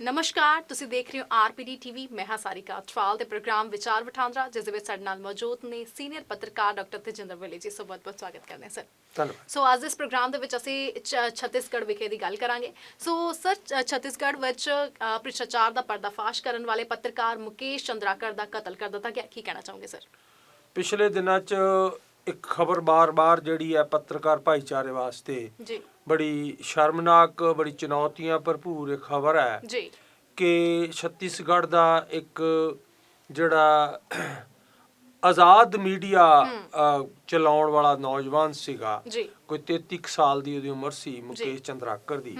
ਨਮਸਕਾਰ ਤੁਸੀਂ ਦੇਖ ਰਹੇ ਹੋ ਆਰਪੀਡੀ ਟੀਵੀ ਮੈਂ ਹਾਂ ਸਾਰਿਕਾ। ਅਟਵਾਲ ਦੇ ਪ੍ਰੋਗਰਾਮ ਵਿਚਾਰ ਵਟਾਂਦਰਾ ਜਿਸ ਦੇ ਵਿੱਚ ਸਾਡੇ ਨਾਲ ਮੌਜੂਦ ਨੇ ਸੀਨੀਅਰ ਪੱਤਰਕਾਰ ਡਾਕਟਰ ਤੇਜਿੰਦਰ ਵੇਲੇ ਜੀ। ਸੋ ਬਹੁਤ ਬਹੁਤ ਸਵਾਗਤ ਕਰਦੇ ਹਾਂ ਸਰ। ਧੰਨਵਾਦ। ਸੋ ਅੱਜ ਇਸ ਪ੍ਰੋਗਰਾਮ ਦੇ ਵਿੱਚ ਅਸੀਂ ਛੱਤੀਸਗੜ੍ਹ ਵਿਖੇ ਦੀ ਗੱਲ ਕਰਾਂਗੇ। ਸੋ ਸਰ ਛੱਤੀਸਗੜ੍ਹ ਵਿੱਚ ਭ੍ਰਿਸ਼ਟਾਚਾਰ ਦਾ ਪਰਦਾਫਾਸ਼ ਕਰਨ ਵਾਲੇ ਪੱਤਰਕਾਰ ਮੁਕੇਸ਼ ਚੰਦਰਾਕਰ ਦਾ ਕਤਲ ਕਰ ਦਿੱਤਾ ਗਿਆ। ਕੀ ਕਹਿਣਾ ਚਾਹੋਗੇ ਸਰ? ਪਿਛਲੇ ਦਿਨਾਂ 'ਚ ਇੱਕ ਖਬਰ ਬਾਰ-ਬਾਰ ਜਿਹੜੀ ਹੈ ਪੱਤਰਕਾਰ ਭਾਈਚਾਰੇ ਵਾਸਤੇ ਜੀ। ਬੜੀ ਸ਼ਰਮਨਾਕ ਬੜੀ ਚੁਣੌਤੀਆਂ ਭਰਪੂਰ ਇੱਕ ਖਬਰ ਹੈ ਜੀ। ਕਿ ਛੱਤੀਸਗੜ੍ਹ ਦਾ ਇੱਕ ਜਿਹੜਾ ਆਜ਼ਾਦ ਮੀਡੀਆ ਚਲਾਉਣ ਵਾਲਾ ਨੌਜਵਾਨ ਸੀਗਾ ਕੋਈ 33 ਕੁ ਸਾਲ ਦੀ ਉਹਦੀ ਉਮਰ ਸੀ ਮੁਕੇਸ਼ ਚੰਦਰਾਕਰ ਦੀ।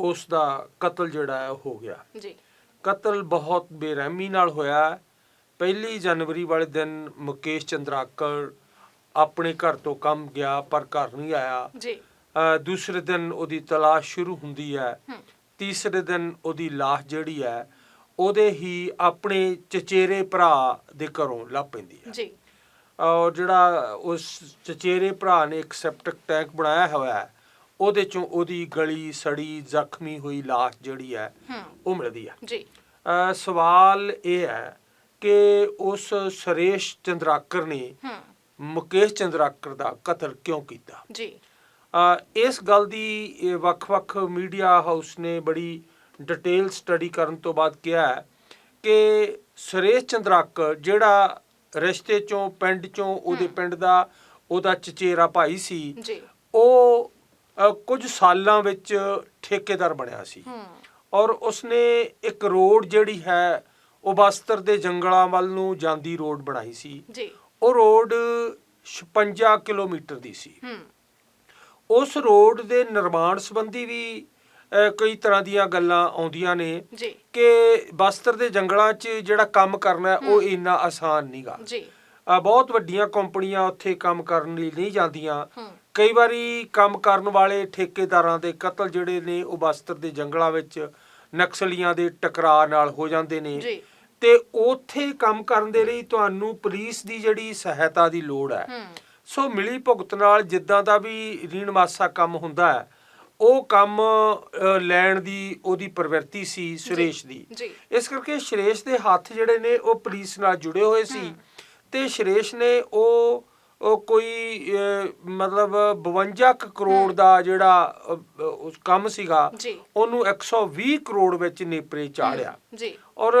ਉਸ ਦਾ ਕਤਲ ਜਿਹੜਾ ਹੈ ਉਹ ਹੋ ਗਿਆ। ਜੀ। ਕਤਲ ਬਹੁਤ ਬੇਰਹਿਮੀ ਨਾਲ ਹੋਇਆ। ਪਹਿਲੀ ਜਨਵਰੀ ਵਾਲੇ ਦਿਨ ਮੁਕੇਸ਼ ਚੰਦਰਾਕਰ ਆਪਣੇ ਘਰ ਤੋਂ ਕੰਮ ਗਿਆ ਪਰ ਘਰ ਨਹੀਂ ਆਇਆ। ਜੀ। ਦੂਸਰੇ ਦਿਨ ਉਹਦੀ ਤਲਾਸ਼ ਸ਼ੁਰੂ ਹੁੰਦੀ ਹੈ। ਤੀਸਰੇ ਦਿਨ ਉਹਦੀ ਲਾਸ਼ ਜਿਹੜੀ ਹੈ ਉਹਦੇ ਹੀ ਆਪਣੇ ਚਚੇਰੇ ਭਰਾ ਦੇ ਘਰੋਂ ਲੱਭ ਪੈਂਦੀ ਹੈ। ਜੀ। ਔਰ ਜਿਹੜਾ ਉਸ ਚਚੇਰੇ ਭਰਾ ਨੇ ਇੱਕ ਸੈਪਟਿਕ ਟੈਂਕ ਬਣਾਇਆ ਹੋਇਆ ਹੈ ਉਹਦੇ ਚੋਂ ਉਹਦੀ ਗਲੀ ਸੜੀ ਜ਼ਖਮੀ ਹੋਈ ਲਾਸ਼ ਜਿਹੜੀ ਹੈ ਉਹ ਮਿਲਦੀ ਹੈ। ਜੀ। ਸਵਾਲ ਇਹ ਹੈ ਕਿ ਉਸ ਸੁਰੇਸ਼ ਚੰਦਰਾਕਰ ਨੇ ਮੁਕੇਸ਼ ਚੰਦਰਾਕਰ ਦਾ ਕਤਲ ਕਿਉਂ ਕੀਤਾ? ਜੀ। ਇਸ ਗੱਲ ਦੀ ਵੱਖ-ਵੱਖ ਮੀਡੀਆ ਹਾਊਸ ਨੇ ਬੜੀ ਡਿਟੇਲ ਸਟੱਡੀ ਕਰਨ ਤੋਂ ਬਾਅਦ ਕਿਹਾ ਹੈ ਕਿ ਸੁਰੇਸ਼ ਚੰਦਰਾਕਰ ਜਿਹੜਾ ਰਿਸ਼ਤੇ ਚੋਂ ਪਿੰਡ ਚੋਂ ਉਹਦੇ ਪਿੰਡ ਦਾ ਉਹਦਾ ਚਚੇਰਾ ਭਾਈ ਸੀ ਜੀ। ਉਹ ਕੁਝ ਸਾਲਾਂ ਵਿੱਚ ਠੇਕੇਦਾਰ ਬਣਿਆ ਸੀ। ਔਰ ਉਸਨੇ ਇੱਕ ਰੋਡ ਜਿਹੜੀ ਹੈ ਉਹ ਬਸਤਰ ਦੇ ਜੰਗਲਾਂ ਵੱਲ ਨੂੰ ਜਾਂਦੀ ਰੋਡ ਬਣਾਈ ਸੀ। ਜੀ। ਉਹ ਰੋਡ 56 ਕਿਲੋਮੀਟਰ ਦੀ ਸੀ। ਹੂੰ। ਉਸ ਰੋਡ ਦੇ ਨਿਰਮਾਣ ਸੰਬੰਧੀ ਵੀ ਕਈ ਤਰ੍ਹਾਂ ਦੀਆਂ ਗੱਲਾਂ ਆਉਂਦੀਆਂ ਨੇ ਜੀ। ਕਿ ਬਸਤਰ ਦੇ ਜੰਗਲਾਂ 'ਚ ਜਿਹੜਾ ਕੰਮ ਕਰਨਾ ਹੈ, ਉਹ ਇੰਨਾ ਆਸਾਨ ਨਹੀਂਗਾ। ਜੀ। ਬਹੁਤ ਵੱਡੀਆਂ ਕੰਪਨੀਆਂ ਉੱਥੇ ਕੰਮ ਕਰਨ ਲਈ ਨਹੀਂ ਜਾਂਦੀਆਂ। ਕਈ ਵਾਰੀ ਕੰਮ ਕਰਨ ਵਾਲੇ ਠੇਕੇਦਾਰਾਂ ਦੇ ਕਤਲ ਜਿਹੜੇ ਨੇ ਉਹ ਬਸਤਰ ਦੇ ਜੰਗਲਾਂ ਵਿੱਚ ਨਕਸਲੀਆਂ ਦੇ ਟਕਰਾਅ ਨਾਲ ਹੋ ਜਾਂਦੇ ਨੇ। ਜੀ। ਤੇ ਉੱਥੇ ਕੰਮ ਕਰਨ ਦੇ ਲਈ ਤੁਹਾਨੂੰ ਪੁਲਿਸ ਦੀ ਜਿਹੜੀ ਸਹਾਇਤਾ ਦੀ ਲੋੜ ਹੈ। ਸੋ ਮਿਲੀ ਭੁਗਤ ਨਾਲ ਜਿੱਦਾਂ ਦਾ ਵੀ ਰੀਣ ਮਾਸਾ ਕੰਮ ਹੁੰਦਾ ਹੈ ਉਹ ਕੰਮ ਲੈਣ ਦੀ ਉਹਦੀ ਪ੍ਰਵਿਰਤੀ ਸੀ ਸੁਰੇਸ਼ ਦੀ। ਇਸ ਕਰਕੇ ਸੁਰੇਸ਼ ਦੇ ਹੱਥ ਜਿਹੜੇ ਨੇ ਉਹ ਪੁਲਿਸ ਨਾਲ ਜੁੜੇ ਹੋਏ ਸੀ ਤੇ ਸੁਰੇਸ਼ ਨੇ ਉਹ ਉਹ ਕੋਈ ਮਤਲਬ 52 ਕੁ ਕਰੋੜ ਦਾ ਜਿਹੜਾ ਉਸ ਕੰਮ ਸੀਗਾ ਉਹਨੂੰ 120 ਕਰੋੜ ਵਿੱਚ ਨੇਪਰੇ ਚਾੜਿਆ। ਜੀ। ਔਰ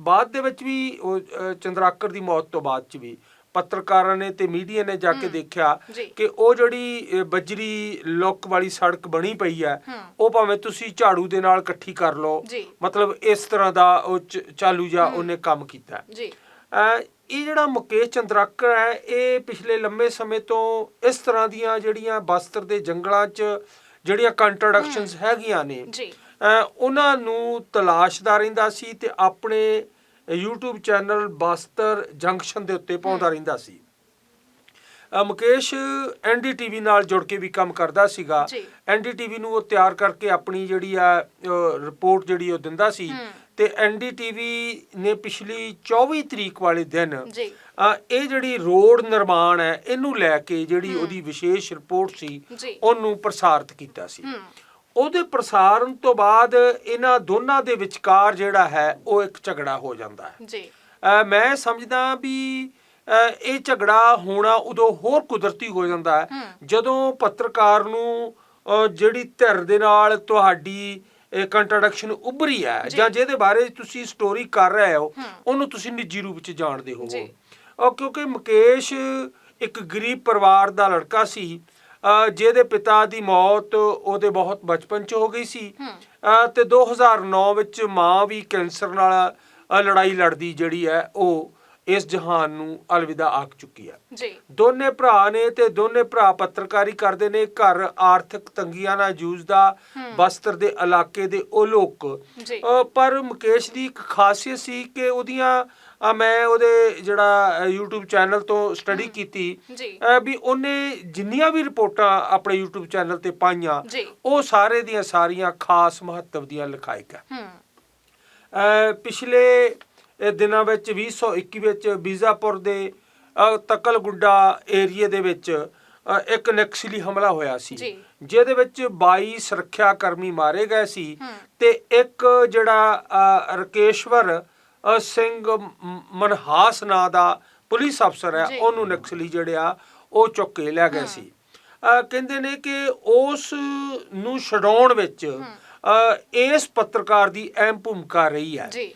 ਬਾਅਦ ਦੇ ਵਿੱਚ ਵੀ ਉਹ ਚੰਦਰਾਕਰ ਦੀ ਮੌਤ ਤੋਂ ਬਾਅਦ ਚ ਵੀ ਪੱਤਰਕਾਰਾਂ ਨੇ ਤੇ ਮੀਡੀਆ ਨੇ ਜਾ ਕੇ ਦੇਖਿਆ। ਕਿ ਉਹ ਜਿਹੜੀ ਬਜਰੀ ਲੁੱਕ ਵਾਲੀ ਸੜਕ ਬਣੀ ਪਈ ਹੈ। ਉਹ ਭਾਵੇਂ ਤੁਸੀਂ ਝਾੜੂ ਦੇ ਨਾਲ ਇਕੱਠੀ ਕਰ ਲਓ। ਮਤਲਬ ਇਸ ਤਰ੍ਹਾਂ ਦਾ ਉਹ ਚਾਲੂ ਜਾ ਉਹਨੇ ਕੰਮ ਕੀਤਾ ਜੀ ਇਹ ਜਿਹੜਾ ਮੁਕੇਸ਼ ਚੰਦਰਾਕਰ ਹੈ ਇਹ ਪਿਛਲੇ ਲੰਮੇ ਸਮੇਂ ਤੋਂ ਇਸ ਤਰ੍ਹਾਂ ਦੀਆਂ ਜਿਹੜੀਆਂ ਬਸਤਰ ਦੇ ਜੰਗਲਾਂ 'ਚ ਜਿਹੜੀਆਂ ਕੰਟਰੋਡਕਸ਼ਨਸ ਹੈਗੀਆਂ ਨੇ ਜੀ ਉਹਨਾਂ ਨੂੰ ਤਲਾਸ਼ਦਾ ਰਹਿੰਦਾ ਸੀ ਤੇ ਆਪਣੇ YouTube ਚੈਨਲ ਬਸਤਰ ਜੰਕਸ਼ਨ ਦੇ ਉੱਤੇ ਪਾਉਂਦਾ ਰਹਿੰਦਾ ਸੀ। ਮੁਕੇਸ਼ ਐਨਡੀਟੀਵੀ ਨਾਲ ਜੁੜ ਕੇ ਵੀ ਕੰਮ ਕਰਦਾ ਸੀਗਾ। ਐਨਡੀਟੀਵੀ ਨੂੰ ਉਹ ਤਿਆਰ ਕਰਕੇ ਆਪਣੀ ਜਿਹੜੀ ਆ ਰਿਪੋਰਟ ਜਿਹੜੀ ਉਹ ਦਿੰਦਾ ਸੀ। ਤੇ ਐਨਡੀਟੀਵੀ ਨੇ ਪਿਛਲੀ 24 ਤਰੀਕ ਵਾਲੇ ਦਿਨ ਇਹ ਜਿਹੜੀ ਰੋਡ ਨਿਰਮਾਣ ਹੈ ਇਹਨੂੰ ਲੈ ਕੇ ਜਿਹੜੀ ਉਹਦੀ ਵਿਸ਼ੇਸ਼ ਰਿਪੋਰਟ ਸੀ ਉਹਨੂੰ ਪ੍ਰਸਾਰਿਤ ਕੀਤਾ ਸੀ। ਉਹਦੇ ਪ੍ਰਸਾਰਣ ਤੋਂ ਬਾਅਦ ਇਹਨਾਂ ਦੋਨਾਂ ਦੇ ਵਿਚਕਾਰ ਜਿਹੜਾ ਹੈ ਉਹ ਇੱਕ ਝਗੜਾ ਹੋ ਜਾਂਦਾ ਹੈ ਜੀ ਮੈਂ ਸਮਝਦਾ ਵੀ ਇਹ ਝਗੜਾ ਹੋਣਾ ਉਦੋਂ ਹੋਰ ਕੁਦਰਤੀ ਹੋ ਜਾਂਦਾ ਹੈ ਹੂੰ। ਜਦੋਂ ਪੱਤਰਕਾਰ ਨੂੰ ਜਿਹੜੀ ਧਿਰ ਦੇ ਨਾਲ ਤੁਹਾਡੀ ਕੰਟਰੋਡਕਸ਼ਨ ਉੱਭਰੀ ਹੈ ਜੀ। ਜਿਹਦੇ ਬਾਰੇ ਤੁਸੀਂ ਸਟੋਰੀ ਕਰ ਰਹੇ ਹੋ ਹੂੰ। ਉਹਨੂੰ ਤੁਸੀਂ ਨਿੱਜੀ ਰੂਪ ਚ ਜਾਣਦੇ ਹੋਵੋ ਜੀ। ਉਹ ਕਿਉਂਕਿ ਮੁਕੇਸ਼ ਇੱਕ ਗਰੀਬ ਪਰਿਵਾਰ ਦਾ ਲੜਕਾ ਸੀ ਜਿਹਦੇ ਪਿਤਾ ਦੀ ਮੌਤ ਉਹਦੇ ਬਹੁਤ ਬਚਪਨ 'ਚ ਹੋ ਗਈ ਸੀ। ਤੇ 2009 ਵਿੱਚ ਮਾਂ ਵੀ ਕੈਂਸਰ ਨਾਲ ਲੜਾਈ ਲੜਦੀ ਜਿਹੜੀ ਹੈ ਉਹ ਇਸ ਜਹਾਨ ਨੂੰ ਅਲਵਿਦਾ ਆਖ ਚੁੱਕੀ ਹੈ। ਜੀ। ਦੋਨੇ ਭਰਾ ਨੇ ਤੇ ਦੋਨੇ ਭਰਾ ਪੱਤਰਕਾਰੀ ਕਰਦੇ ਨੇ ਘਰ ਆਰਥਿਕ ਤੰਗੀਆਂ ਨਾਲ ਜੂਝਦਾ ਬਸਤਰ ਦੇ ਇਲਾਕੇ ਦੇ ਉਹ ਲੋਕ। ਪਰ ਮੁਕੇਸ਼ ਦੀ ਇੱਕ ਖਾਸੀਅਤ ਸੀ ਕਿ ਉਹਦੀਆਂ ਅ, ਮੈਂ ਉਹਦੇ ਜਿਹੜਾ YouTube ਚੈਨਲ ਤੋਂ ਸਟੱਡੀ ਕੀਤੀ। ਵੀ ਉਹਨੇ ਜਿੰਨੀਆਂ ਵੀ ਰਿਪੋਰਟਾਂ ਆਪਣੇ YouTube ਚੈਨਲ ਤੇ ਪਾਈਆਂ ਉਹ ਸਾਰੇ ਦੀਆਂ ਸਾਰੀਆਂ ਖਾਸ ਮਹੱਤਵ ਦੀਆਂ ਲਿਖਾਇਕ ਹੈ। ਪਿਛਲੇ ਦਿਨਾਂ ਵਿੱਚ 2021 ਵਿੱਚ ਬੀਜ਼ਾਪੁਰ ਦੇ ਤਕਲਗੁੱਡਾ ਏਰੀਏ ਦੇ ਵਿੱਚ ਇੱਕ ਨਕਸਲੀ ਹਮਲਾ ਹੋਇਆ ਸੀ। ਜਿਹਦੇ ਵਿੱਚ 22 ਸੁਰੱਖਿਆ ਕਰਮੀ ਮਾਰੇ ਗਏ ਸੀ। ਤੇ ਇੱਕ ਜਿਹੜਾ ਰਕੇਸ਼ਵਰ ਸਿੰਘ ਮਨਹਾਸ ਨਾਂ ਦਾ ਪੁਲਿਸ ਅਫਸਰ ਹੈ। ਉਹਨੂੰ ਨਕਸਲੀ ਜਿਹੜਿਆ ਉਹ ਚੁੱਕ ਕੇ ਲੈ ਗਏ ਸੀ। ਕਹਿੰਦੇ ਨੇ ਕਿ ਉਸ ਨੂੰ ਛਡਾਉਣ ਵਿੱਚ ਇਸ ਪੱਤਰਕਾਰ ਦੀ ਅਹਿਮ ਭੂਮਿਕਾ ਰਹੀ ਹੈ। ਜੀ।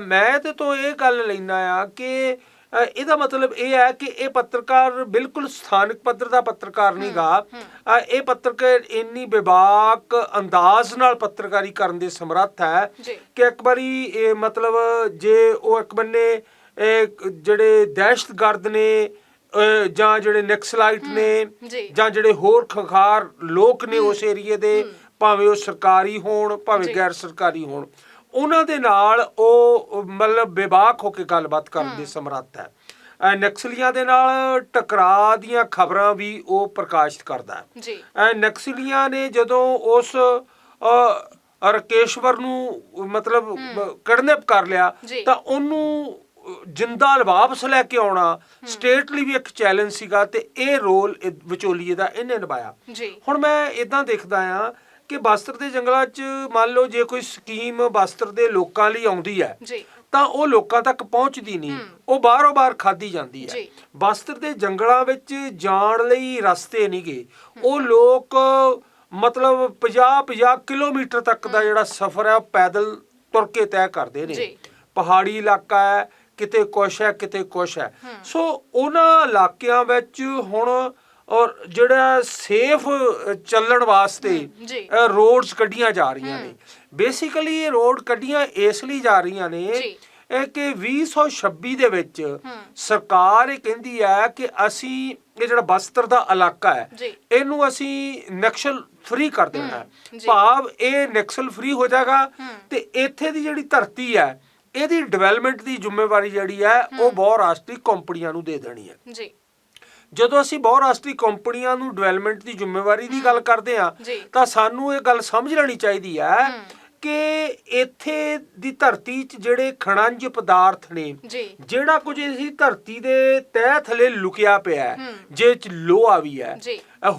ਮੈਂ ਤੇ ਤੋਂ ਇਹ ਗੱਲ ਲੈਣਾ ਆ ਕਿ ਇਹਦਾ ਮਤਲਬ ਇਹ ਹੈ ਕਿ ਇਹ ਪੱਤਰਕਾਰ ਬਿਲਕੁਲ ਸਥਾਨਕ ਪੱਧਰ ਦਾ ਪੱਤਰਕਾਰ ਨਹੀਂਗਾ ਇਹ ਪੱਤਰਕਾਰ ਇੰਨੀ ਬੇਬਾਕ ਅੰਦਾਜ਼ ਨਾਲ ਪੱਤਰਕਾਰੀ ਕਰਨ ਦੇ ਸਮਰੱਥ ਹੈ। ਕਿ ਇੱਕ ਵਾਰੀ ਇਹ ਮਤਲਬ ਜੇ ਉਹ ਇੱਕ ਬੰਨੇ ਜਿਹੜੇ ਦਹਿਸ਼ਤਗਰਦ ਨੇ ਜਾਂ ਜਿਹੜੇ ਨਕਸਲਾਈਟ ਨੇ ਜੀ। ਜਿਹੜੇ ਹੋਰ ਖਖਾਰ ਲੋਕ ਨੇ ਉਸ ਏਰੀਏ ਦੇ ਭਾਵੇਂ ਉਹ ਸਰਕਾਰੀ ਹੋਣ ਭਾਵੇਂ। ਗੈਰ ਸਰਕਾਰੀ ਹੋਣ ਉਹਨਾਂ ਦੇ ਨਾਲ ਉਹ ਮਤਲਬ ਬੇਬਾਕ ਹੋ ਕੇ ਗੱਲਬਾਤ ਕਰਨ ਦੇ ਸਮਰੱਥ ਹੈ। ਨਕਸਲੀਆਂ ਦੇ ਨਾਲ ਟਕਰਾਅ ਦੀਆਂ ਖਬਰਾਂ ਵੀ ਉਹ ਪ੍ਰਕਾਸ਼ਿਤ ਕਰਦਾ ਹੈ। ਜੀ। ਨਕਸਲੀਆਂ ਨੇ ਜਦੋਂ ਉਸ ਰਕੇਸ਼ਵਰ ਨੂੰ ਮਤਲਬ ਕਡਨੈਪ ਕਰ ਲਿਆ। ਤਾਂ ਉਹਨੂੰ ਜਿੰਦਾ ਵਾਪਸ ਲੈ ਕੇ ਆਉਣਾ ਸਟੇਟ ਲਈ ਵੀ ਇੱਕ ਚੈਲੰਜ ਸੀਗਾ ਤੇ ਇਹ ਰੋਲ ਵਿਚੋਲੀਏ ਦਾ ਇਹਨੇ ਨਿਭਾਇਆ। ਹੁਣ ਮੈਂ ਇਦਾਂ ਦੇਖਦਾ ਆ ਕਿ ਬਸਤਰ ਦੇ ਜੰਗਲਾਂ 'ਚ ਮੰਨ ਲਓ ਜੇ ਕੋਈ ਸਕੀਮ ਬਸਤਰ ਦੇ ਲੋਕਾਂ ਲਈ ਆਉਂਦੀ ਹੈ ਜੀ। ਤਾਂ ਉਹ ਲੋਕਾਂ ਤੱਕ ਪਹੁੰਚਦੀ ਨਹੀਂ। ਉਹ ਬਾਹਰੋਂ ਬਾਹਰ ਖਾਦੀ ਜਾਂਦੀ ਹੈ। ਬਸਤਰ ਦੇ ਜੰਗਲਾਂ ਵਿੱਚ ਜਾਣ ਲਈ ਰਸਤੇ ਨਹੀਂਗੇ ਉਹ ਲੋਕ ਮਤਲਬ 50 50 ਕਿਲੋਮੀਟਰ ਤੱਕ ਦਾ ਜਿਹੜਾ ਸਫ਼ਰ ਹੈ ਪੈਦਲ ਤੁਰ ਕੇ ਤੈਅ ਕਰਦੇ ਨੇ। ਪਹਾੜੀ ਇਲਾਕਾ ਹੈ ਕਿਤੇ ਕੁਛ ਹੈ ਕਿਤੇ ਕੁਛ ਹੈ। ਸੋ ਉਹਨਾਂ ਇਲਾਕਿਆਂ ਵਿੱਚ ਹੁਣ ਔਰ ਜਿਹੜਾ ਸੇਫ ਚੱਲਣ ਵਾਸਤੇ। ਰੋਡਸ ਕੱਢੀਆਂ ਜਾ ਰਹੀਆਂ ਨੇ ਬੇਸਿਕਲੀ ਇਹ ਰੋਡ ਕੱਢੀਆਂ ਇਸ ਲਈ ਜਾ ਰਹੀਆਂ ਨੇ। ਇਹ ਕਿ 2026 ਦੇ ਵਿੱਚ ਸਰਕਾਰ ਇਹ ਕਹਿੰਦੀ ਹੈ ਕਿ ਅਸੀਂ ਇਹ ਜਿਹੜਾ ਬਸਤਰ ਦਾ ਇਲਾਕਾ ਹੈ। ਇਹਨੂੰ ਅਸੀਂ ਨਕਸਲ ਫ੍ਰੀ ਕਰ ਦੇਣਾ ਹੈ। ਭਾਵ ਇਹ ਨਕਸਲ ਫ੍ਰੀ ਹੋ ਜਾਏਗਾ ਤੇ ਇੱਥੇ ਦੀ ਜਿਹੜੀ ਧਰਤੀ ਹੈ ਇਹਦੀ ਡਿਵੈਲਪਮੈਂਟ ਦੀ ਜ਼ਿੰਮੇਵਾਰੀ ਜਿਹੜੀ ਹੈ ਉਹ ਬਹੁ ਰਾਸ਼ਟਰੀ ਕੰਪਨੀਆਂ ਨੂੰ ਦੇ ਦੇਣੀ ਹੈ ਜੀ ਜਦੋਂ ਅਸੀਂ ਬਹੁ ਰਾਸ਼ਟਰੀ ਕੰਪਨੀਆਂ ਨੂੰ ਡਿਵੈਲਪਮੈਂਟ ਦੀ ਜ਼ਿੰਮੇਵਾਰੀ ਦੀ ਗੱਲ ਕਰਦੇ ਜੀ। ਤਾਂ ਸਾਨੂੰ ਇਹ ਗੱਲ ਸਮਝ ਲੈਣੀ ਚਾਹੀਦੀ ਹੈ ਕਿ ਇੱਥੇ ਦੀ ਧਰਤੀ 'ਚ ਜਿਹੜੇ ਖਣਿਜ ਪਦਾਰਥ ਨੇ ਜਿਹੜਾ ਕੁਝ ਇਸ ਧਰਤੀ ਦੇ ਤਹਿ ਥਲੇ ਲੁਕਿਆ ਪਿਆ ਹੈ ਜੇ ਚ ਲੋਹਾ ਵੀ ਹੈ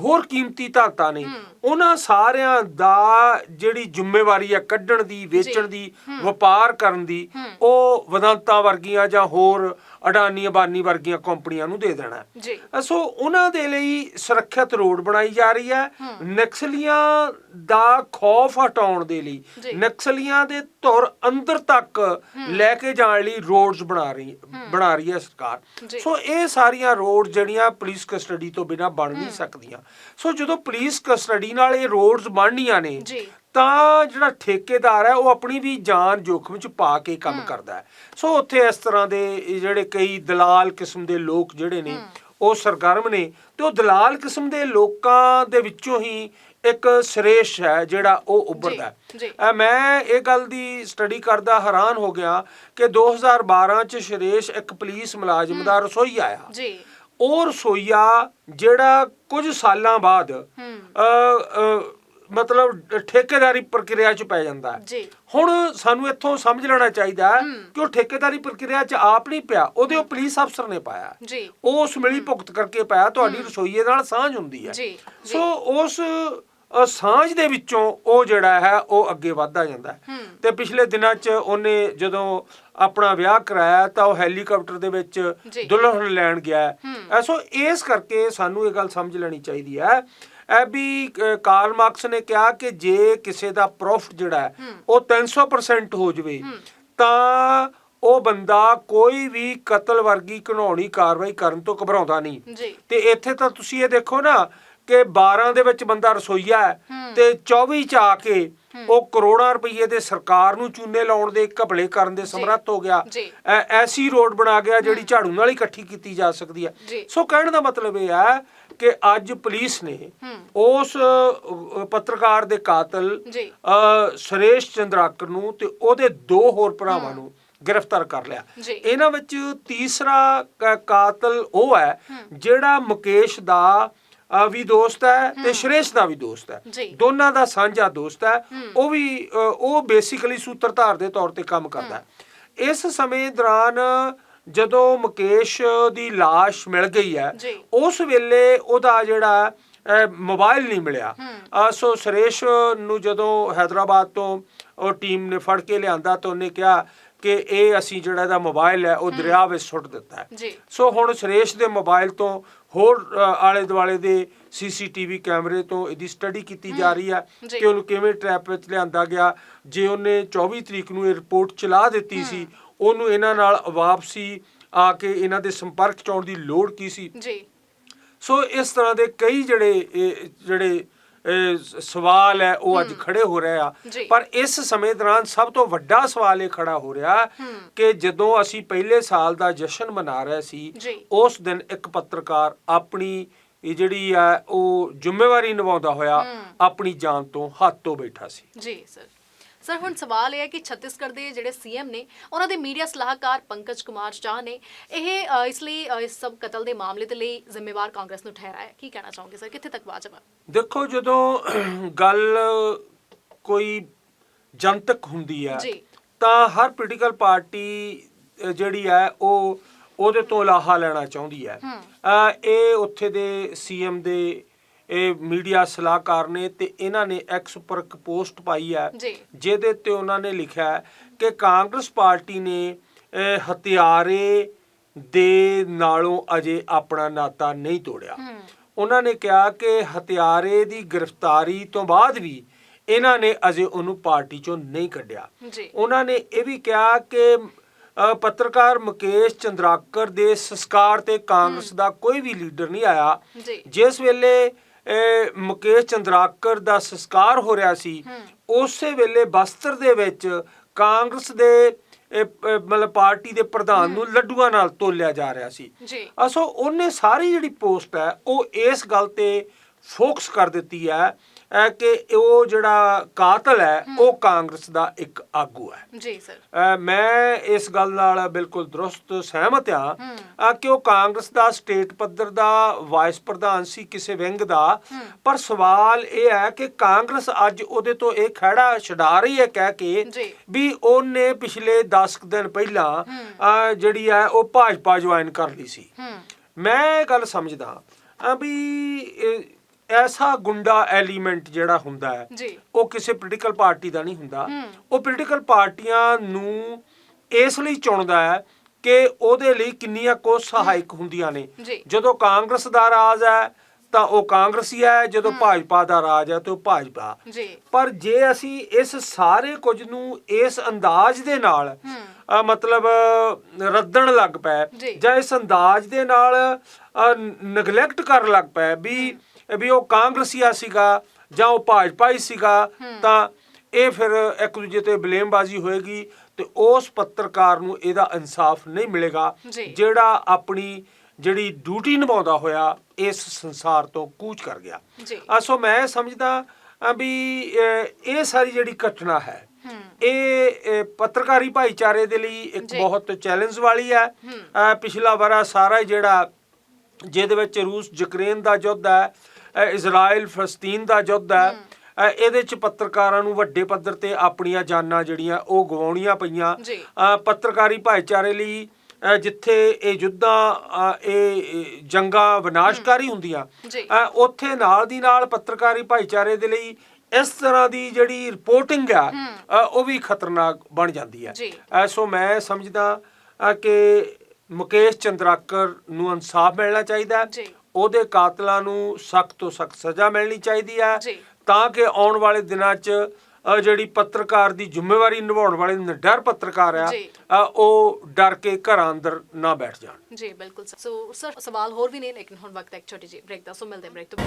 ਹੋਰ ਕੀਮਤੀ ਧਾਤਾਂ ਨੇ। ਉਹਨਾਂ ਸਾਰਿਆਂ ਦਾ ਜਿਹੜੀ ਜ਼ਿੰਮੇਵਾਰੀ ਹੈ ਕੱਢਣ ਦੀ ਵੇਚਣ ਦੀ ਵਪਾਰ ਕਰਨ ਦੀ ਉਹ ਵਿਦੰਤਾਂ ਵਰਗੀਆਂ ਜਾਂ ਹੋਰ ਅਡਾਨੀ ਅਬਾਨੀ ਵਰਗੀਆਂ ਕੰਪਨੀਆਂ ਨੂੰ ਦੇ ਦੇਣਾ ਜੀ। ਸੋ ਉਹਨਾਂ ਦੇ ਲਈ ਸੁਰੱਖਿਅਤ ਰੋਡ ਬਣਾਈ ਜਾ ਰਹੀ ਹੈ। ਨਕਸਲੀਆਂ ਦਾ ਖੌਫ ਹਟਾਉਣ ਦੇ ਲਈ। ਨਕਸਲੀਆਂ ਦੇ ਧੁਰ ਅੰਦਰ ਤੱਕ ਲੈ ਕੇ ਜਾਣ ਲਈ ਰੋਡਸ ਬਣਾ ਰਹੀ ਬਣਾ ਰਹੀ ਹੈ ਸਰਕਾਰ। ਸੋ ਇਹ ਸਾਰੀਆਂ ਰੋਡ ਜਿਹੜੀਆਂ ਪੁਲਿਸ ਕਸਟਡੀ ਤੋਂ ਬਿਨਾ ਬਣ ਨਹੀਂ ਸਕਦੀਆਂ। ਸੋ ਜਦੋਂ ਪੁਲਿਸ ਕਸਟਡੀ ਨਾਲ ਇਹ ਰੋਡਸ ਬਣਨੀਆਂ ਨੇ ਜੀ। ਤਾਂ ਜਿਹੜਾ ਠੇਕੇਦਾਰ ਹੈ ਉਹ ਆਪਣੀ ਵੀ ਜਾਨ ਜੋਖਮ ਚ ਪਾ ਕੇ ਕੰਮ ਕਰਦਾ ਹੈ। ਸੋ ਉੱਥੇ ਇਸ ਤਰ੍ਹਾਂ ਦੇ ਜਿਹੜੇ ਕਈ ਦਲਾਲ ਕਿਸਮ ਦੇ ਲੋਕ ਜਿਹੜੇ ਨੇ ਉਹ ਸਰਗਰਮ ਨੇ ਤੇ ਉਹ ਦਲਾਲ ਕਿਸਮ ਦੇ ਲੋਕਾਂ ਦੇ ਵਿੱਚੋਂ ਹੀ ਇੱਕ ਸਰੇਸ਼ ਹੈ ਜਿਹੜਾ ਉਹ ਉੱਭਰਦਾ ਮੈਂ ਇਹ ਗੱਲ ਦੀ ਸਟੱਡੀ ਕਰਦਾ ਹੈਰਾਨ ਹੋ ਗਿਆ ਕਿ 2012 ਚ ਸ਼ਰੇਸ਼ ਇੱਕ ਪੁਲਿਸ ਮੁਲਾਜ਼ਮ ਦਾ ਰਸੋਈ ਆਇਆ। ਜੀ। ਉਹ ਰਸੋਈਆ ਜਿਹੜਾ ਕੁਝ ਸਾਲਾਂ ਬਾਅਦ ਮਤਲਬ ਠੇਕੇਦਾਰੀ ਪ੍ਰਕਿਰਿਆ ਚ ਪੈ ਜਾਂਦਾ ਹੈ। ਜੀ। ਹੁਣ ਸਾਨੂੰ ਇੱਥੋਂ ਸਮਝ ਲੈਣਾ ਚਾਹੀਦਾ ਕਿ ਉਹ ਠੇਕੇਦਾਰੀ ਪ੍ਰਕਿਰਿਆ ਚ ਆਪ ਨਹੀਂ ਪਿਆ ਉਹਦੇ ਉਹ ਪੁਲਿਸ ਅਫਸਰ ਨੇ ਪਾਇਆ ਜੀ। ਉਹ ਉਸ ਮਿਲੀ ਭੁਗਤ ਕਰਕੇ ਪਾਇਆ ਤੁਹਾਡੀ ਰਸੋਈਏ ਨਾਲ ਸਾਂਝ ਹੁੰਦੀ ਹੈ। ਜੀ। ਸੋ ਉਸ ਸਾਂਝ ਦੇ ਵਿੱਚੋਂ ਉਹ ਜਿਹੜਾ ਹੈ ਉਹ ਅੱਗੇ ਵਧਦਾ ਜਾਂਦਾ ਹੈ। ਤੇ ਪਿਛਲੇ ਦਿਨਾਂ 'ਚ ਉਹਨੇ ਜਦੋਂ ਆਪਣਾ ਵਿਆਹ ਕਰਾਇਆ ਤਾਂ ਉਹ ਹੈਲੀਕਾਪਟਰ ਦੇ ਵਿੱਚ। ਦੁਲਹਨ ਲੈਣ ਗਿਆ ਸੋ ਇਸ ਕਰਕੇ ਸਾਨੂੰ ਇਹ ਗੱਲ ਸਮਝ ਲੈਣੀ ਚਾਹੀਦੀ ਹੈ ਇਹ ਵੀ ਕਾਰਲ ਮਾਰਕਸ ਨੇ ਕਿਹਾ ਕਿ ਜੇ ਕਿਸੇ ਦਾ ਪ੍ਰੋਫਿਟ ਜਿਹੜਾ ਹੈ। ਉਹ 300% ਹੋ ਜਵੇ ਤਾਂ ਉਹ ਬੰਦਾ ਕੋਈ ਵੀ ਕਤਲ ਵਰਗੀ ਘਿਨੌਣੀ ਕਾਰਵਾਈ ਕਰਨ ਤੋਂ ਘਬਰਾਉਂਦਾ ਨਹੀਂ। ਤੇ ਇੱਥੇ ਤਾਂ ਤੁਸੀਂ ਇਹ ਦੇਖੋ ਨਾ ਕਿ 12 ਦੇ ਵਿੱਚ ਬੰਦਾ ਰਸੋਈਆ ਹੈ। ਤੇ 24 ਚ ਆ ਕੇ ਉਹ ਕਰੋੜਾਂ ਰੁਪਏ ਦੇ ਸਰਕਾਰ ਨੂੰ ਚੂਨੇ ਲਾਉਣ ਦੇ ਘਪਲੇ ਕਰਨ ਦੇ ਸਮਰੱਥ ਹੋ ਗਿਆ। ਐਸੀ ਰੋਡ ਬਣਾ ਗਿਆ ਜਿਹੜੀ ਝਾੜੂ ਨਾਲ ਹੀ ਇਕੱਠੀ ਕੀਤੀ ਜਾ ਸਕਦੀ ਹੈ। ਸੋ ਕਹਿਣ ਦਾ ਮਤਲਬ ਇਹ ਹੈ ਕਿ ਅੱਜ ਪੁਲਿਸ ਨੇ ਉਸ ਪੱਤਰਕਾਰ ਦੇ ਕਾਤਲ ਸੁਰੇਸ਼ ਚੰਦਰਾਕਰ ਨੂੰ ਤੇ ਉਹਦੇ ਦੋ ਹੋਰ ਭਰਾਵਾਂ ਨੂੰ ਗ੍ਰਿਫਤਾਰ ਕਰ ਲਿਆ। ਇਹਨਾਂ ਵਿੱਚ ਤੀਸਰਾ ਕਾਤਲ ਉਹ ਹੈ। ਜਿਹੜਾ ਮੁਕੇਸ਼ ਦਾ ਵੀ ਦੋਸਤ ਹੈ ਤੇ ਸ਼੍ਰੇਸ਼ ਦਾ ਵੀ ਦੋਸਤ ਹੈ। ਦੋਨਾਂ ਦਾ ਸਾਂਝਾ ਦੋਸਤ ਹੈ। ਉਹ ਵੀ ਉਹ ਬੇਸਿਕਲੀ ਸੂਤਰਧਾਰ ਦੇ ਤੌਰ ਤੇ ਕੰਮ ਕਰਦਾ ਹੈ। ਇਸ ਸਮੇਂ ਦੌਰਾਨ ਜਦੋਂ ਮੁਕੇਸ਼ ਦੀ লাশ ਮਿਲ ਗਈ ਹੈ। ਉਸ ਵੇਲੇ ਉਹਦਾ ਜਿਹੜਾ ਮੋਬਾਈਲ ਨਹੀਂ ਮਿਲਿਆ। ਸੋ ਸੁਰੇਸ਼ ਨੂੰ ਜਦੋਂ ਹੈਦਰਾਬਾਦ ਤੋਂ ਉਹ ਟੀਮ ਨੇ ਫੜ ਕੇ ਲਿਆਂਦਾ ਤਾਂ ਉਹਨੇ ਕਿਹਾ ਕਿ ਇਹ ਅਸੀਂ ਜਿਹੜਾ ਇਹਦਾ ਮੋਬਾਈਲ ਹੈ ਉਹ ਦਰਿਆ ਵਿੱਚ ਸੁੱਟ ਦਿੱਤਾ ਹੈ। ਸੋ ਹੁਣ ਸੁਰੇਸ਼ ਦੇ ਮੋਬਾਈਲ ਤੋਂ ਹੋਰ ਆਲੇ ਦੁਆਲੇ ਦੇ ਸੀਸੀਟੀਵੀ ਕੈਮਰੇ ਤੋਂ ਇਹਦੀ ਸਟੱਡੀ ਕੀਤੀ ਜਾ ਰਹੀ ਹੈ। ਕਿ ਉਹਨੂੰ ਕਿਵੇਂ ਟ੍ਰੈਪ ਵਿੱਚ ਲਿਆਂਦਾ ਗਿਆ? ਜੇ ਉਹਨੇ 24 ਤਰੀਕ ਨੂੰ ਇਹ ਰਿਪੋਰਟ ਚਲਾ ਦਿੱਤੀ ਸੀ ਉਹਨੂੰ ਇਹਨਾਂ ਨਾਲ ਵਾਪਸੀ ਆ ਕੇ ਇਹਨਾਂ ਦੇ ਸੰਪਰਕ ਚ ਆਉਣ ਦੀ ਲੋੜ ਕੀ ਸੀ? ਜੀ। ਸੋ ਇਸ ਤਰ੍ਹਾਂ ਦੇ ਕਈ ਜਿਹੜੇ ਜਿਹੜੇ ਸਵਾਲ ਹੈ ਉਹ ਅੱਜ ਖੜੇ ਹੋ ਰਹੇ ਆ। ਪਰ ਇਸ ਸਮੇਂ ਦੌਰਾਨ ਸਭ ਤੋਂ ਵੱਡਾ ਸਵਾਲ ਇਹ ਖੜਾ ਹੋ ਰਿਹਾ ਕਿ ਜਦੋਂ ਅਸੀਂ ਪਹਿਲੇ ਸਾਲ ਦਾ ਜਸ਼ਨ ਮਨਾ ਰਹੇ ਸੀ। ਉਸ ਦਿਨ ਇੱਕ ਪੱਤਰਕਾਰ ਆਪਣੀ ਇਹ ਜਿਹੜੀ ਹੈ ਉਹ ਜ਼ਿੰਮੇਵਾਰੀ ਨਿਭਾਉਂਦਾ ਹੋਇਆ ਆਪਣੀ ਜਾਨ ਤੋਂ ਹੱਥ ਤੋਂ ਬੈਠਾ ਸੀ। ਜੀ ਸਰ। ਸਰ ਹੁਣ ਸਵਾਲ ਇਹ ਹੈ ਕਿ ਛੱਤੀਸਗੜ੍ਹ ਦੇ ਜਿਹੜੇ ਸੀਐਮ ਨੇ ਉਹਨਾਂ ਦੇ ਮੀਡੀਆ ਸਲਾਹਕਾਰ ਪੰਕਜ ਕੁਮਾਰ ਚਾਹ ਨੇ ਇਹ ਅ, ਇਸ ਲਈ ਅ, ਇਸ ਸਭ ਕਤਲ ਦੇ ਮਾਮਲੇ ਦੇ ਲਈ ਜ਼ਿੰਮੇਵਾਰ ਕਾਂਗਰਸ ਨੂੰ ਠਹਿਰਾਇਆ ਕੀ ਕਹਿਣਾ ਚਾਹੋਗੇ ਸਰ? ਕਿੱਥੇ ਤੱਕ ਵਾਜਬ ਹੈ ਦੇਖੋ ਜਦੋਂ ਗੱਲ ਕੋਈ ਜਨਤਕ ਹੁੰਦੀ ਹੈ ਜੀ। ਤਾਂ ਹਰ ਪੋਲੀਟੀਕਲ ਪਾਰਟੀ ਅ, ਜਿਹੜੀ ਹੈ ਉਹ ਉਹਦੇ ਤੋਂ ਲਾਹਾ ਲੈਣਾ ਚਾਹੁੰਦੀ ਹੈ। ਅ, ਇਹ ਉੱਥੇ ਦੇ ਸੀਐਮ ਦੇ ਇਹ ਮੀਡੀਆ ਸਲਾਹਕਾਰ ਨੇ ਤੇ ਇਹਨਾਂ ਨੇ ਐਕਸ ਉੱਪਰ ਇੱਕ ਪੋਸਟ ਪਾਈ ਹੈ। ਜਿਹਦੇ ਤੇ ਉਹਨਾਂ ਨੇ ਲਿਖਿਆ ਕਿ ਕਾਂਗਰਸ ਪਾਰਟੀ ਨੇ ਹਥਿਆਰੇ ਦੇ ਨਾਲੋਂ ਅਜੇ ਆਪਣਾ ਨਾਤਾ ਨਹੀਂ ਤੋੜਿਆ। ਉਹਨਾਂ ਨੇ ਕਿਹਾ ਕਿ ਹਥਿਆਰੇ ਦੀ ਗ੍ਰਿਫਤਾਰੀ ਤੋਂ ਬਾਅਦ ਵੀ ਇਹਨਾਂ ਨੇ ਅਜੇ ਉਹਨੂੰ ਪਾਰਟੀ ਚੋਂ ਨਹੀਂ ਕੱਢਿਆ। ਉਹਨਾਂ ਨੇ ਇਹ ਵੀ ਕਿਹਾ ਕਿ ਪੱਤਰਕਾਰ ਮੁਕੇਸ਼ ਚੰਦਰਾਕਰ ਦੇ ਸੰਸਕਾਰ ਤੇ ਕਾਂਗਰਸ ਦਾ ਕੋਈ ਵੀ ਲੀਡਰ ਨਹੀਂ ਆਇਆ। ਜਿਸ ਵੇਲੇ ਅ, ਮੁਕੇਸ਼ ਚੰਦਰਾਕਰ ਦਾ ਸੰਸਕਾਰ ਹੋ ਰਿਹਾ ਸੀ। ਉਸੇ ਵੇਲੇ ਬਸਤਰ ਦੇ ਵਿੱਚ ਕਾਂਗਰਸ ਦੇ ਮਤਲਬ ਪਾਰਟੀ ਦੇ ਪ੍ਰਧਾਨ ਨੂੰ ਲੱਡੂਆਂ ਨਾਲ ਤੋਲਿਆ ਜਾ ਰਿਹਾ ਸੀ। ਜੀ। ਅਸੋ ਉਹਨੇ ਸਾਰੀ ਜਿਹੜੀ ਪੋਸਟ ਹੈ ਉਹ ਇਸ ਗੱਲ ਤੇ ਫੋਕਸ ਕਰ ਦਿੱਤੀ ਹੈ ਕਿ ਉਹ ਜਿਹੜਾ ਕਾਤਲ ਹੈ ਉਹ ਕਾਂਗਰਸ ਦਾ ਇੱਕ ਆਗੂ ਹੈ। ਜੀ ਸਰ। ਮੈਂ ਇਸ ਗੱਲ ਨਾਲ ਬਿਲਕੁਲ ਦਰੁਸਤ ਸਹਿਮਤ ਹਾਂ। ਅ, ਕਿ ਉਹ ਕਾਂਗਰਸ ਦਾ ਸਟੇਟ ਪੱਧਰ ਦਾ ਵਾਈਸ ਪ੍ਰਧਾਨ ਸੀ ਕਿਸੇ ਵਿੰਗ ਦਾ। ਪਰ ਸਵਾਲ ਇਹ ਹੈ ਕਿ ਕਾਂਗਰਸ ਅੱਜ ਉਹਦੇ ਤੋਂ ਇਹ ਖੜਾ ਛਡਾ ਰਹੀ ਹੈ ਕਹਿ ਕੇ। ਵੀ ਉਹਨੇ ਪਿਛਲੇ 10 ਦਿਨ ਪਹਿਲਾਂ ਜਿਹੜੀ ਹੈ ਉਹ ਭਾਜਪਾ ਜੁਆਇਨ ਕਰ ਲਈ ਸੀ। ਮੈਂ ਇਹ ਗੱਲ ਸਮਝਦਾ ਆ ਵੀ ਐਸਾ ਗੁੰਡਾ ਐਲੀਮੈਂਟ ਜਿਹੜਾ ਹੁੰਦਾ ਹੈ ਜੀ। ਉਹ ਕਿਸੇ ਪੋਲੀਟੀਕਲ ਪਾਰਟੀ ਦਾ ਨਹੀਂ ਹੁੰਦਾ। ਉਹ ਪੋਲੀਟੀਕਲ ਪਾਰਟੀਆਂ ਨੂੰ ਇਸ ਲਈ ਚੁਣਦਾ ਹੈ ਕਿ ਉਹਦੇ ਲਈ ਕਿੰਨੀਆਂ ਕੋ ਸਹਾਇਕ ਹੁੰਦੀਆਂ ਨੇ। ਜਦੋਂ ਕਾਂਗਰਸ ਦਾ ਰਾਜ ਹੈ ਤਾਂ ਉਹ ਕਾਂਗਰਸੀ ਹੈ ਜਦੋਂ ਭਾਜਪਾ ਦਾ ਰਾਜ ਹੈ ਤਾਂ ਉਹ ਭਾਜਪਾ। ਪਰ ਜੇ ਅਸੀਂ ਇਸ ਸਾਰੇ ਕੁਝ ਨੂੰ ਇਸ ਅੰਦਾਜ਼ ਦੇ ਨਾਲ ਮਤਲਬ ਰੱਦਣ ਲੱਗ। ਪਏ ਜਾਂ। ਇਸ ਅੰਦਾਜ਼ ਦੇ ਨਾਲ ਨਗਲੈਕਟ ਕਰਨ ਲੱਗ ਪਏ ਵੀ ਵੀ ਉਹ ਕਾਂਗਰਸੀਆ ਸੀਗਾ ਜਾਂ ਉਹ ਭਾਜਪਾ ਹੀ ਸੀਗਾ ਤਾਂ ਇਹ ਫਿਰ ਇੱਕ ਦੂਜੇ ਤੇ ਬਲੇਮਬਾਜ਼ੀ ਹੋਏਗੀ ਤੇ ਉਸ ਪੱਤਰਕਾਰ ਨੂੰ ਇਹਦਾ ਇਨਸਾਫ ਨਹੀਂ ਮਿਲੇਗਾ। ਜਿਹੜਾ ਆਪਣੀ ਜਿਹੜੀ ਡਿਊਟੀ ਨਿਭਾਉਂਦਾ ਹੋਇਆ ਇਸ ਸੰਸਾਰ ਤੋਂ ਕੂਚ ਕਰ ਗਿਆ ਜੀ। ਆ ਸੋ ਮੈਂ ਸਮਝਦਾ ਵੀ ਇਹ ਸਾਰੀ ਜਿਹੜੀ ਘਟਨਾ ਹੈ ਇਹ ਪੱਤਰਕਾਰੀ ਭਾਈਚਾਰੇ ਦੇ ਲਈ ਇੱਕ। ਬਹੁਤ ਚੈਲੰਜ ਵਾਲੀ ਹੈ ਪਿਛਲਾ ਵਾਰਾ ਸਾਰਾ ਜਿਹੜਾ ਜਿਹਦੇ ਵਿੱਚ ਰੂਸ ਯੂਕਰੇਨ ਦਾ ਯੁੱਧ ਹੈ ਇਜ਼ਰਾਈਲ ਫਲਸਤੀਨ ਦਾ ਯੁੱਧ ਹੈ। ਇਹਦੇ ਚ ਪੱਤਰਕਾਰਾਂ ਨੂੰ ਵੱਡੇ ਪੱਧਰ ਤੇ ਆਪਣੀਆਂ ਜਾਨਾਂ ਜਿਹੜੀਆਂ ਉਹ ਗਵਾਉਣੀਆਂ ਪਈਆਂ। ਪੱਤਰਕਾਰੀ ਭਾਈਚਾਰੇ ਲਈ ਜਿੱਥੇ ਇਹ ਯੁੱਧਾਂ ਇਹ ਜੰਗਾਂ ਵਿਨਾਸ਼ਕਾਰੀ ਹੁੰਦੀਆਂ। ਉੱਥੇ ਨਾਲ ਦੀ ਨਾਲ ਪੱਤਰਕਾਰੀ ਭਾਈਚਾਰੇ ਦੇ ਲਈ ਇਸ ਤਰ੍ਹਾਂ ਦੀ ਜਿਹੜੀ ਰਿਪੋਰਟਿੰਗ ਆ ਉਹ ਵੀ ਖਤਰਨਾਕ ਬਣ ਜਾਂਦੀ ਹੈ। ਸੋ ਮੈਂ ਸਮਝਦਾ ਕਿ ਮੁਕੇਸ਼ ਚੰਦਰਾਕਰ ਨੂੰ ਇਨਸਾਫ ਮਿਲਣਾ ਚਾਹੀਦਾ। ਉਹਦੇ ਕਾਤਲਾਂ ਨੂੰ ਸਖਤ ਤੋਂ ਸਖਤ ਸਜ਼ਾ ਮਿਲਣੀ ਚਾਹੀਦੀ ਹੈ ਜੀ। ਤਾਂ ਕਿ ਆਉਣ ਵਾਲੇ ਦਿਨਾਂ 'ਚ ਜਿਹੜੀ ਪੱਤਰਕਾਰ ਦੀ ਜ਼ਿੰਮੇਵਾਰੀ ਨਿਭਾਉਣ ਵਾਲੇ ਨਿਡਰ ਪੱਤਰਕਾਰ ਆ ਜੀ। ਉਹ ਡਰ ਕੇ ਘਰਾਂ ਅੰਦਰ ਨਾ ਬੈਠ ਜਾਣ। ਜੀ ਬਿਲਕੁਲ ਸਰ। ਸੋ ਸਰ ਸਵਾਲ ਹੋਰ ਵੀ ਨੇ ਲੇਕਿਨ ਹੁਣ ਵਕਤ ਇੱਕ ਛੋਟੀ ਜਿਹੀ ਬ੍ਰੇਕ ਦਾ। ਸੋ ਮਿਲਦੇ ਬ੍ਰੇਕ ਤੋਂ